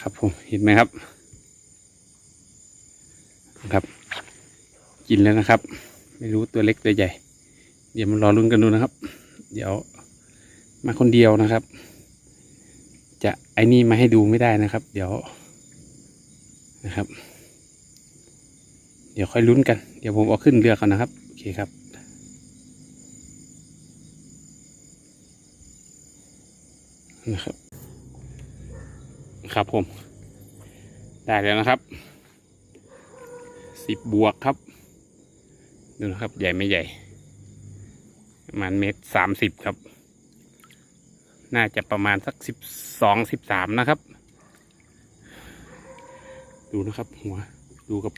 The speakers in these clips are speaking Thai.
ครับผมเห็นไหมครับ ครับ กินแล้วนะครับ ไม่รู้ตัวเล็กตัวใหญ่ เดี๋ยวมารอลุ้นกันดูนะครับ เดี๋ยวมาคนเดียวนะครับ จะไอ้นี่มาให้ดูไม่ได้นะครับ เดี๋ยวนะครับ เดี๋ยวค่อยลุ้นกัน เดี๋ยวผมเอาขึ้นเรือก่อนนะครับโอเคครับนะครับ ครับผม ได้แล้วนะครับสิบบวกครับ ดูนะครับ ใหญ่ไม่ใหญ่ประมาณเมตรสามสิบครับ น่าจะประมาณสักสิบสองสิบสามนะครับ ดูนะครับ หัว ดูกับ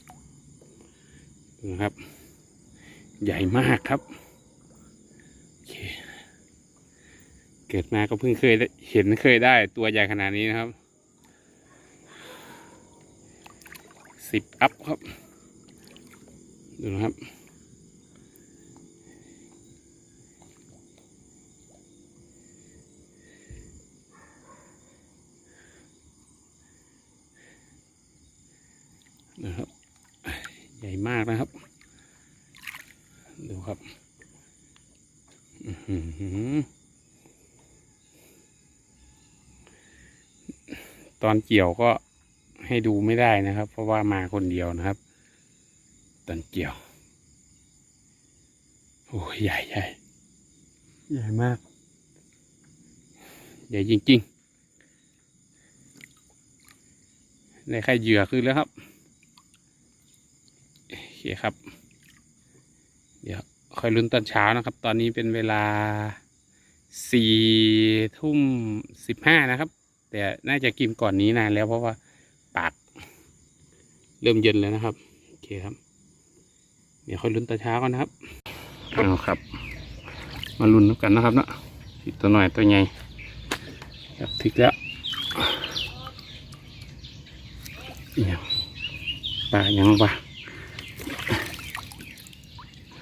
ดูนะครับ ใหญ่มากครับโอเคเกิดมาก็เพิ่งเคยเห็นเคยได้ตัวใหญ่ขนาดนี้นะครับ สิบอัพครับ ดูนะครับ นะครับ ใหญ่มากนะครับ ดูครับอื้อหือตอนเกี่ยวก็ ให้ดูไม่ได้นะครับ เพราะว่ามาคนเดียวนะครับตอนเกี่ยว โอ้ยใหญ่ใหญ่ใหญ่มาก ใหญ่จริงๆในไข่เหยื่อขึ้นแล้วครับโอเคครับ เดี๋ยวค่อยลุ้นตอนเช้านะครับ ตอนนี้เป็นเวลาสี่ทุ่มสิบห้านะครับ แต่น่าจะกินก่อนนี้นานแล้วเพราะว่า ปาก เริ่มเย็นแล้วนะครับ โอเคครับ เดี๋ยวค่อยลุ้นตอนเช้ากันนะครับเอาครับ มาลุ้นกันนะครับเนาะอีกตัวหน่อยตัวใหญ่ครับถึกแล้วอิหยังปลาอิหยังปลา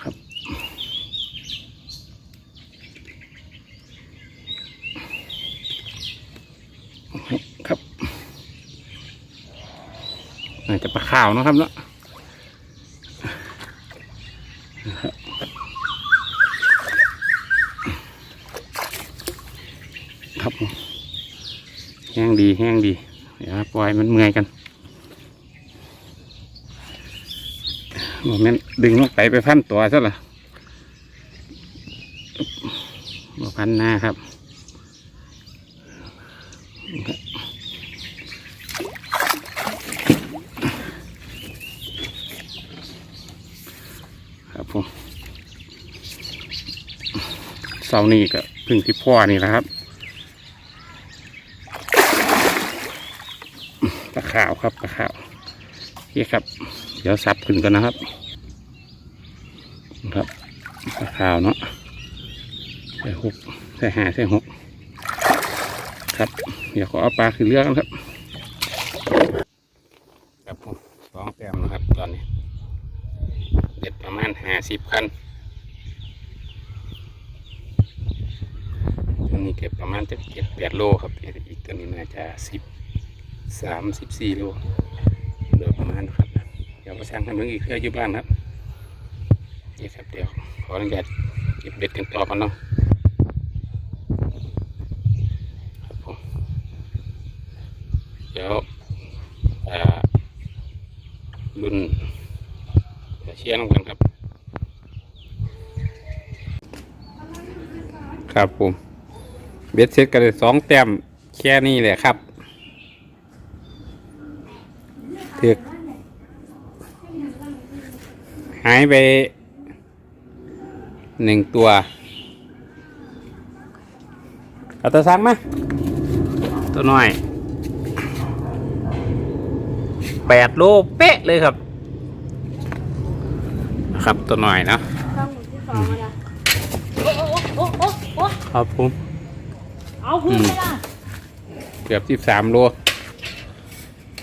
ครับครับ น่าจะปลาขาวนะครับเนาะครับแห้งดีแห้งดี เดี๋ยวปล่อยมันเมื่อยกันโมเมนดึงลงไปไปพันตัวซะละบ่พันหน้าครับผม เสานี่ก็พึ่งที่พ่อนี่แหละครับตะขาวครับตะขาวนี่ครับ เดี๋ยวสับขึ้นกันนะครับ ครับตะขาวเนาะใส่หกใส่ห้าใส่หกครับ เดี๋ยวขอเอาปลาขึ้นเรือกันครับ ครับผมสองแต้มนะครับตอนนี้ เด็ดประมาณห้าสิบคัน ตัวนี้เก็บประมาณจะเจ็ดแปดโลครับอีกตัวนี้น่าจะสิบสามสิบสี่โลโดยประมาณครับเดี๋ยวประชังให้เบิ่งอีกเพื่ออยู่บ้านครับนี่ครับเดี๋ยวขออนุญาตเก็บเบ็ดกันต่อกันเนาะครับผมเดี๋ยวอ่ารุ่นเชียวเชียร์น้องกันครับครับผม เบ็ดเสร็จกันเลยสองแต้มแค่นี้แหละครับเถือกหายไปหนึ่งตัวเอาตัวซักมาตัวน้อยแปดโลเป๊ะเลยครับ ครับตัวหน่อยนะช่องหมุนที่สองอะนะโอ้โอ้โอ้โอ้โอ้ครับผม เอาพื้นไปละเกือบสิบสามโล